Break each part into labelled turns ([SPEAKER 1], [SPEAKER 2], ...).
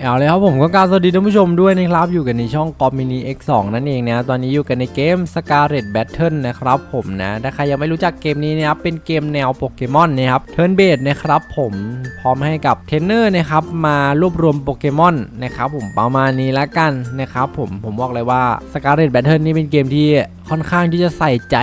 [SPEAKER 1] เอาเลยครับผมก็กรารสวัสดีท่านผู้ชมด้วยนะครับอยู่กันในช่องกอมมินี X2 นั่นเองนะตอนนี้อยู่กันในเกม Scarlet Battle นะครับผมนะถ้าใครยังไม่รู้จักเกมนี้นะครับเป็นเกมแนวโปเกมอนนะครับเทิร์นเบสนะครับผมพร้อมให้กับเทรนเนอร์นะครับมารวบรวมโปเกมอนนะครับผมประมาณนี้ละกันนะครับผมผมบอกเลยว่า Scarlet Battle นี่เป็นเกมที่ค่อนข้างที่จะใส่ใจ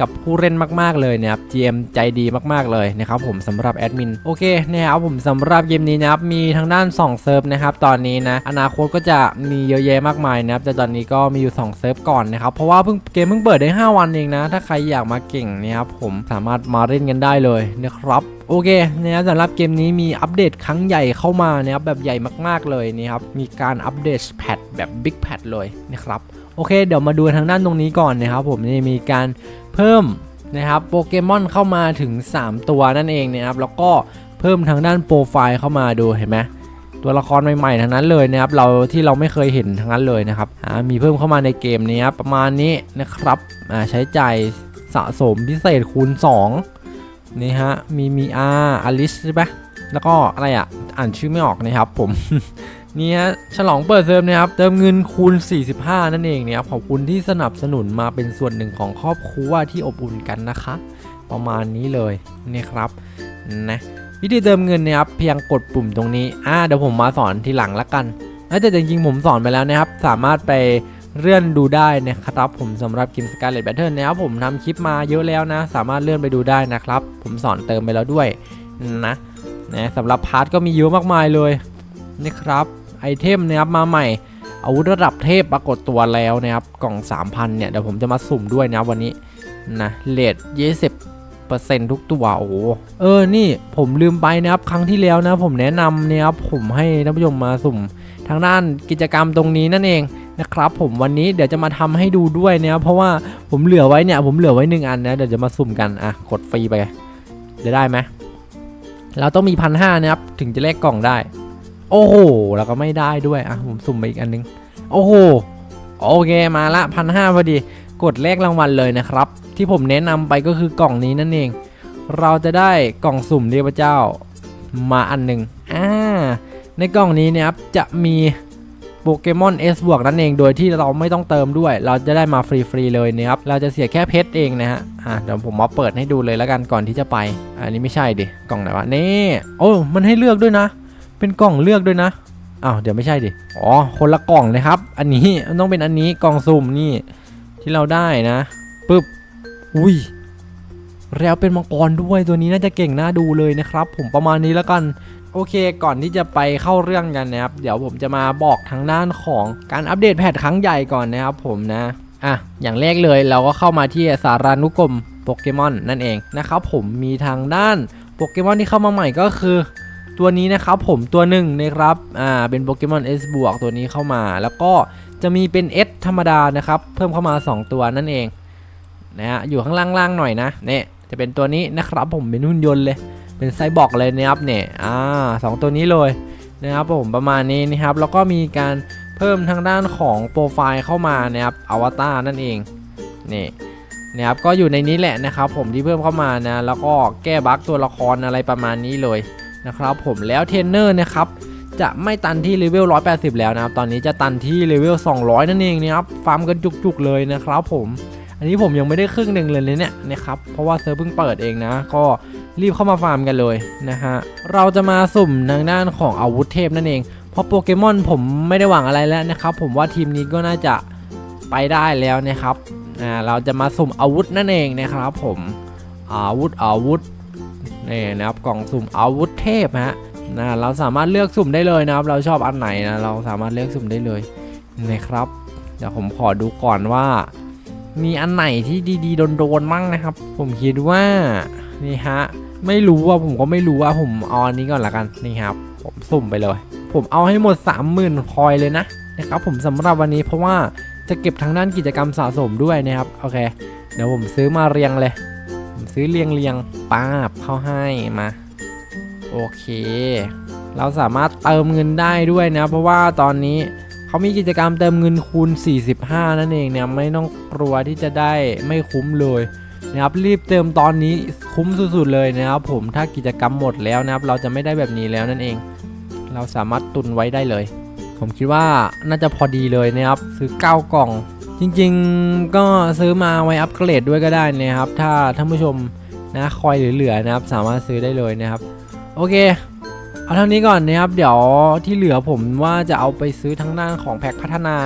[SPEAKER 1] กับผู้เล่นมากๆเลยนะครับ GM ใจดีมากๆเลยนะครับผมสำหรับแอดมินโอเคนะครับผมสำหรับเกมนี้นะครับมีทางด้าน2เซิร์ฟนะครับตอนนี้นะอนาคตก็จะมีเยอะแยะมากมายนะครับแต่ตอนนี้ก็มีอยู่2เซิร์ฟก่อนนะครับเพราะว่าเพิ่งเกมเพิ่งเปิดได้ 5 วันเองนะ ถ้าใครอยากมาเก่งนะครับผมสามารถมาเล่นกันได้เลยนะครับโอเคนะครับสำหรับเกมนี้มีอัปเดตครั้งใหญ่เข้ามานะครับแบบใหญ่มากๆเลยนะครับมีการอัปเดตแพทแบบบิ๊กแพทเลยนะครับโอเค เดี๋ยวมาดูทางด้านตรงนี้ก่อนนะครับผมนี่มีการ เพิ่มนะครับโปเกมอนเข้ามาถึง 3 ตัวนั่นเองนะครับ แล้วก็เพิ่มทางด้านโปรไฟล์เข้ามาดูเห็นไหมตัวละครใหม่ๆทั้งนั้นเลยนะครับเราที่เราไม่เคยเห็นทั้งนั้นเลยนะครับมีเพิ่มเข้ามาในเกมนี้ประมาณนี้นะครับใช้จ่ายสะสมพิเศษคูณ 2 นี่ฮะ มีมีอาอลิสใช่ปะแล้วก็อะไรอะ อ่านชื่อไม่ออกนะครับผม นี่ฮะฉลองเปิดเทอมนะครับเติมเงินคูณ 45 นั่นเองเนี่ยครับขอบคุณที่สนับสนุนมาเป็นส่วนหนึ่งของครอบครัวที่อบอุ่นกันนะคะ ประมาณนี้เลยนี่ครับนะวิธีเติมเงินนะครับเพียงกดปุ่มตรงนี้อ่าเดี๋ยวผมมาสอนทีหลังละกันเอ้ยแต่จริงๆผมสอนไปแล้วนะครับ สามารถไปเลื่อนดูได้นะครับผมสำหรับกิมสกาเลตแบทเทิลนะครับผมทำคลิปมาเยอะแล้วนะ สามารถเลื่อนไปดูได้นะครับ ผมสอนเติมไปแล้วด้วยนะนะสำหรับพาร์ทก็มีเยอะมากมายเลยนี่ครับ ไอเทมนะครับมาใหม่อาวุธระดับเทพปรากฏตัวแล้วนะครับกล่อง 3,000 เนี่ยเดี๋ยวผมจะมาสุ่มด้วยนะวันนี้นะเลท20%ทุกตัวโอ้เออนี่ผมลืมไปนะครับครั้งที่แล้วนะผมแนะนำเนี่ยครับผมให้ท่านผู้ชมมาสุ่ม ทางด้านกิจกรรมตรงนี้นั่นเองนะครับผมวันนี้เดี๋ยวจะมาทำให้ดูด้วยนะครับเพราะว่าผมเหลือไว้เนี่ยผมเหลือไว้หนึ่งอันนะเดี๋ยวจะมาสุ่มกันอะกดฟรีไปจะได้ไหมเราต้องมีพันห้านะครับถึงจะแลกกล่องได้ โอ้โห แล้วก็ไม่ได้ด้วย อะ ผมสุ่มไปอีกอันนึง โอ้โห โอเค มาละพันห้าพอดี กดแลกรางวัลเลยนะครับ ที่ผมแนะนำไปก็คือกล่องนี้นั่นเอง เราจะได้กล่องสุ่มเทพเจ้า มาอันหนึ่งอ่า ในกล่องนี้เนะครับ จะมีโปเกมอน S บวกนั่นเอง โดยที่เราไม่ต้องเติมด้วย เราจะได้มาฟรีๆเลยนะครับ เราจะเสียแค่เพชรเองนะฮะ อ่าเดี๋ยวผมมาเปิดให้ดูเลยแล้วกันก่อนที่จะไป อันนี้ไม่ใช่ดิ กล่องไหนวะ นี่ โอ้ มันให้เลือกด้วยนะ เป็นกล่องเลือกด้วยนะอ้าวเดี๋ยวไม่ใช่ดิอ๋อคนละกล่องเลยครับ อันนี้ต้องเป็นอันนี้กล่องสุ่มนี่ที่เราได้นะปึ๊บอุ้ยแล้วเป็นมังกรด้วยตัวนี้น่าจะเก่งน่าดูเลยนะครับ ผมประมาณนี้แล้วกันโอเคก่อนที่จะไปเข้าเรื่องกันนะครับ เดี๋ยวผมจะมาบอกทางด้านของการอัปเดตแพทครั้งใหญ่ก่อนนะครับผมนะอะอย่างแรกเลยเราก็เข้ามาที่สารานุกรมโปเกมอนนั่นเองนะครับผมมีทางด้านโปเกมอนที่เข้ามาใหม่ก็คือ ตัวนี้นะครับผมตัวหนึ่งนะครับอ่าเป็นโปเกมอน S บวกตัวนี้เข้ามา แล้วก็จะมีเป็น S ธรรมดานะครับเพิ่มเข้ามา 2 ตัวนั่นเองนะฮะอยู่ข้างล่างๆหน่อยนะเนี่ยจะเป็นตัวนี้นะครับผมเป็นหุ่นยนต์เลย เป็นไซบอร์กเลยนะครับเนี่ยอ่าสองตัวนี้เลยนะครับผมประมาณนี้นะครับแล้วก็มีการเพิ่มทางด้านของโปรไฟล์เข้ามานะครับอวตารนั่นเองนี่นะครับก็อยู่ในนี้แหละนะครับผมที่เพิ่มเข้ามานะแล้วก็แก้บั๊กตัวละครอะไรประมาณนี้เลย นะครับผมแล้วเทรนเนอร์นะครับจะไม่ตันที่เลเวล 180 แล้วนะครับ ตอนนี้จะตันที่เลเวล 200 นั่นเองนะครับ ฟาร์มกันจุกๆเลยนะครับผม อันนี้ผมยังไม่ได้ครึ่งหนึ่งเลยเนี่ยนะครับ เพราะว่าเซิร์ฟเพิ่งเปิดเองนะ ก็รีบเข้ามาฟาร์มกันเลยนะฮะ เราจะมาสุ่มทางด้านของอาวุธเทพนั่นเอง เพราะโปเกมอนผมไม่ได้หวังอะไรแล้วนะครับ ผมว่าทีมนี้ก็น่าจะไปได้แล้วนะครับ อ่า เราจะมาสุ่มอาวุธนั่นเองนะครับผม อาวุธอาวุธ นี่นะครับกล่องสุ่มอาวุธเทพฮะนะเราสามารถเลือกสุ่มได้เลยนะครับ เราชอบอันไหนนะเราสามารถเลือกสุ่มได้เลยนะครับ เดี๋ยวผมขอดูก่อนว่า มีอันไหนที่ดีๆโดนๆมั่งนะครับ ผมคิดว่านี่ฮะไม่รู้ว่าผมก็ไม่รู้ว่าผมเอาอันนี้ก่อนละกันนี่ครับ ผมสุ่มไปเลย ผมเอาให้หมด 30,000คอยเลยนะนะครับผมสำหรับวันนี้เพราะว่าจะเก็บทางด้านกิจกรรมสะสมด้วยนะครับโอเค เดี๋ยวผมซื้อมาเรียงเลย ซื้อเรียงเรียงป้าบเข้าให้มา โอเค เราสามารถเติมเงินได้ด้วยนะ เพราะว่าตอนนี้เขามีกิจกรรมเติมเงินคูณ 45 นั่นเองเนี่ยไม่ต้องกลัวที่จะได้ไม่คุ้มเลยนะครับรีบเติมตอนนี้คุ้มสุดๆเลยนะครับผมถ้ากิจกรรมหมดแล้วนะครับ เราจะไม่ได้แบบนี้แล้วนั่นเอง เราสามารถตุนไว้ได้เลย ผมคิดว่าน่าจะพอดีเลยนะครับ ซื้อ 9 กล่อง จริงๆก็ซื้อมาไว้อัปเกรดด้วยก็ได้นะครับ ถ้าท่านผู้ชมนะคอยเหลือๆนะครับ สามารถซื้อได้เลยนะครับ โอเค เอาเท่านี้ก่อนนะครับ เดี๋ยวที่เหลือผมว่าจะเอาไปซื้อทางด้านของแพ็คพัฒนา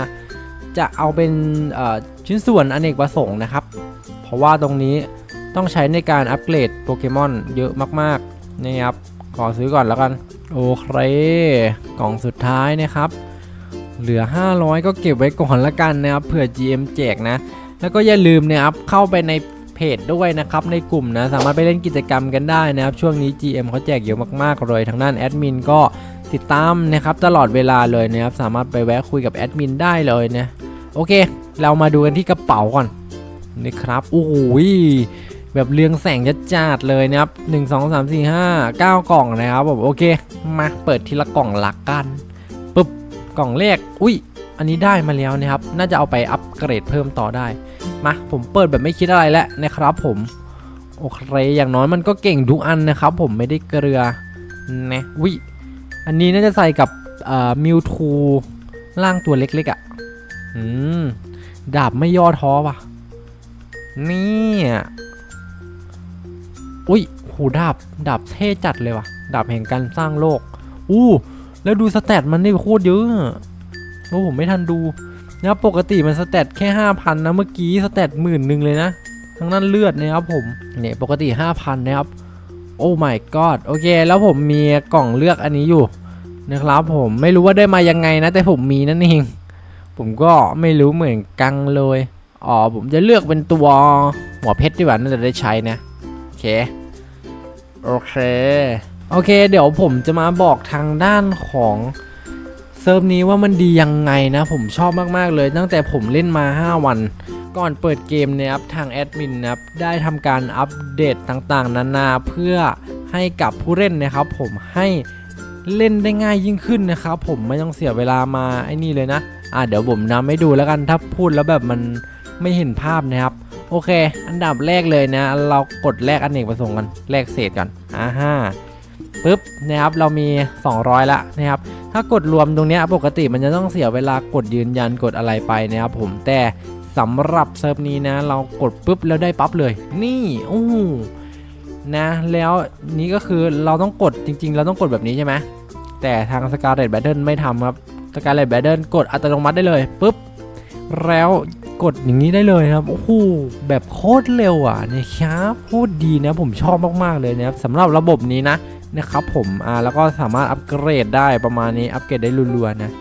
[SPEAKER 1] จะเอาเป็นชิ้นส่วนอเนกประสงค์นะครับ เพราะว่าตรงนี้ต้องใช้ในการอัปเกรดโปเกมอนเยอะมากๆนะครับขอซื้อก่อนแล้วกัน โอเค กล่องสุดท้ายนะครับ เหลือ 500 ก็เก็บไว้ก่อนละกันนะครับเผื่อ GM แจกนะ แล้วก็อย่าลืมนะครับเข้าไปในเพจด้วยนะครับในกลุ่มนะสามารถไปเล่นกิจกรรมกันได้นะครับช่วงนี้ GM เขาแจกเยอะมากๆเลยทางด้านแอดมินก็ติดตามนะครับตลอดเวลาเลยนะครับสามารถไปแวะคุยกับแอดมินได้เลยนะโอเค เรามาดูกันที่กระเป๋าก่อนนี่ครับโอ้โหแบบเรืองแสงจัดจาดๆเลยนะครับ 1 2 3 4 5 9 กล่องนะครับผมโอเค มาเปิดทีละกล่องหลักกัน กล่องแรกอุ้ย อันนี้ได้มาแล้วนะครับ น่าจะเอาไปอัปเกรดเพิ่มต่อได้ มา ผมเปิดแบบไม่คิดอะไรแล้วนะครับผม โอเค อย่างน้อยมันก็เก่งทุกอันนะครับผมไม่ได้เกลือนะวิอันนี้น่าจะใส่กับมิวทูร่างตัวเล็กๆอะ่ะ อืม ดาบไม่ย่อท้อป่ะ นี่อุ้ยหูดาบ ดาบเท่จัดเลยว่ะ ดาบแห่งการสร้างโลก อู้ แล้วดูสเตตมันนี่โคตรเยอะอะโอ้ผมไม่ทันดูนะปกติมันสเตตแค่5,000นนะเมื่อกี้สเตตหมื่นหนึ่งเลยนะ ทั้งนั้นเลือดนะครับผมเนี่ยปกติ5,000นะครับ โอ้ my god โอเค แล้วผมมีกล่องเลือกอันนี้อยู่นะครับผมไม่รู้ว่าได้มายังไงนะ แต่ผมมีนั่นเองผมก็ไม่รู้เหมือนกันเลยอ๋อผมจะเลือกเป็นตัวหัวเพชรดีกว่าน่าจะได้ใช้นะโอเคโอเค โอเค เดี๋ยวผมจะมาบอกทางด้านของเซิร์ฟนี้ว่ามันดียังไงนะผมชอบมาก ๆ เลย ตั้งแต่ผมเล่นมา 5 วัน ก่อนเปิดเกมเนะครับทางแอดมินนะครับได้ทำการอัปเดตต่างๆ นานาเพื่อให้กับผู้เล่นนะครับ ผมให้เล่นได้ง่ายยิ่งขึ้นนะครับ ผมไม่ต้องเสียเวลามาไอ้นี่เลยนะอะเดี๋ยวผมนำให้ดูแล้วกันถ้าพูดแล้วแบบมันไม่เห็นภาพนะครับ โอเค อันดับแรกเลยนะ เรากดแลกอนเนกประสงค์กันแลกเศษก่อนอ่าฮะ ปึ๊บนะครับเรามี 200ละนะครับถ้ากดรวมตรงนี้ปกติมันจะต้องเสียเวลากดยืนยันกดอะไรไปนะครับผมแต่สำหรับเซิร์ฟนี้นะ เรากดปุ๊บแล้วได้ปั๊บเลย นี่โอ้โหนะแล้วนี้ก็คือเราต้องกดจริง ๆ เราต้องกดแบบนี้ใช่ไหมแต่ทาง Scarlet Battle ไม่ทำครับ Scarlet Battle กดอัตโนมัติได้เลยปุ๊บแล้วกดอย่างนี้ได้เลยครับโอ้โหแบบโคตรเร็วอะเนี่ยครับโคตรดีนะผมชอบมากๆเลยนะครับสำหรับระบบนี้นะ นะครับผมอ่าแล้วก็สามารถอัปเกรดได้ประมาณนี้อัปเกรดได้รัวๆนะ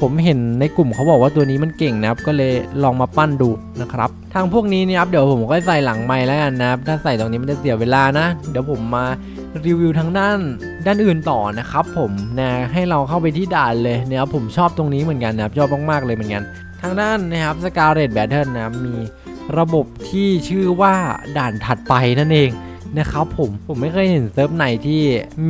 [SPEAKER 1] ผมเห็นในกลุ่มเขาบอกว่าตัวนี้มันเก่งนะครับ ก็เลยลองมาปั้นดูนะครับ ทางพวกนี้นี่ครับเดี๋ยวผมก็ใส่หลังไม้แล้วกันนะครับ ถ้าใส่ตรงนี้มันจะเสียเวลานะ เดี๋ยวผมมารีวิวทางด้านด้านอื่นต่อนะครับ ผมนะให้เราเข้าไปที่ด่านเลยนะครับผมชอบตรงนี้เหมือนกันนะครับชอบมากๆเลยเหมือนกัน ทางด้านนะครับ Scarlet Battle นะมีระบบที่ชื่อว่าด่านถัดไปนั่นเอง นะครับผมผมไม่เคยเห็นเซิร์ฟไหนที่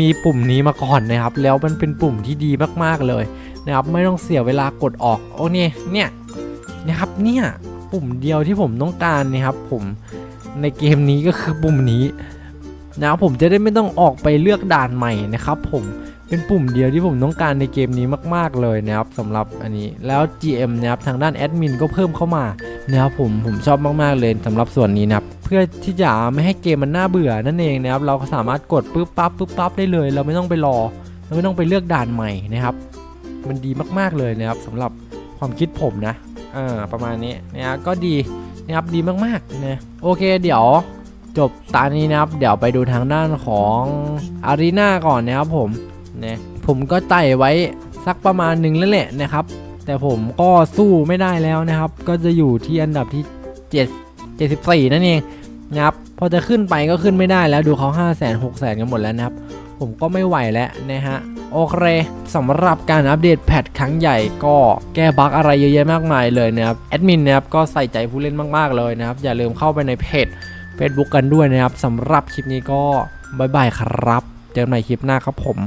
[SPEAKER 1] มีปุ่มนี้มาก่อนนะครับ แล้วมันเป็นปุ่มที่ดีมากๆเลยนะครับไม่ต้องเสียเวลากดออกโอ้เนี่ยเนี่ยนะครับเนี่ยปุ่มเดียวที่ผมต้องการนะครับ ผมในเกมนี้ก็คือปุ่มนี้นะครับผมจะได้ไม่ต้องออกไปเลือกด่านใหม่นะครับ ผมเป็นปุ่มเดียวที่ผมต้องการในเกมนี้มาก ๆเลยนะครับสำหรับอันนี้แล้ว GM นะครับทางด้านแอดมินก็เพิ่มเข้ามา นะครับผมผมชอบมากๆเลยสำหรับส่วนนี้นะครับเพื่อที่จะไม่ให้เกมมันน่าเบื่อนั่นเองนะครับเราก็สามารถกดปุ๊บปั๊บปุ๊บปั๊บได้เลย เราไม่ต้องไปรอ เราไม่ต้องไปเลือกด่านใหม่นะครับ มันดีมากๆเลยนะครับสำหรับความคิดผมนะอ่าประมาณนี้นะครับก็ดีนะครับดีมากๆนะโอเคเดี๋ยวจบตอนนี้นะครับ เดี๋ยวไปดูทางด้านของอารีนาก่อนนะครับผมนะผมก็ไต่ไว้สักประมาณหนึ่งแล้วแหละนะครับ แต่ผมก็สู้ไม่ได้แล้วนะครับ ก็จะอยู่ที่อันดับที่ 7 74 นั่นเองนะครับพอจะขึ้นไปก็ขึ้นไม่ได้แล้วดูเขา5 0 0 0 0 6 0 0 0 0 กันหมดแล้วนะครับ ผมก็ไม่ไหวแล้วนะฮะโอเคสำหรับการอัปเดตแพทครั้งใหญ่ก็แก้บั๊กอะไรเยอะแยะมากมายเลยนะครับแอดมินนะครับก็ใส่ใจผู้เล่นมากๆเลยนะครับ อย่าลืมเข้าไปในเพจ Facebook กันด้วยนะครับสำหรับคลิปนี้ก็บายบายครับ เจอกันใหม่คลิปหน้าครับผม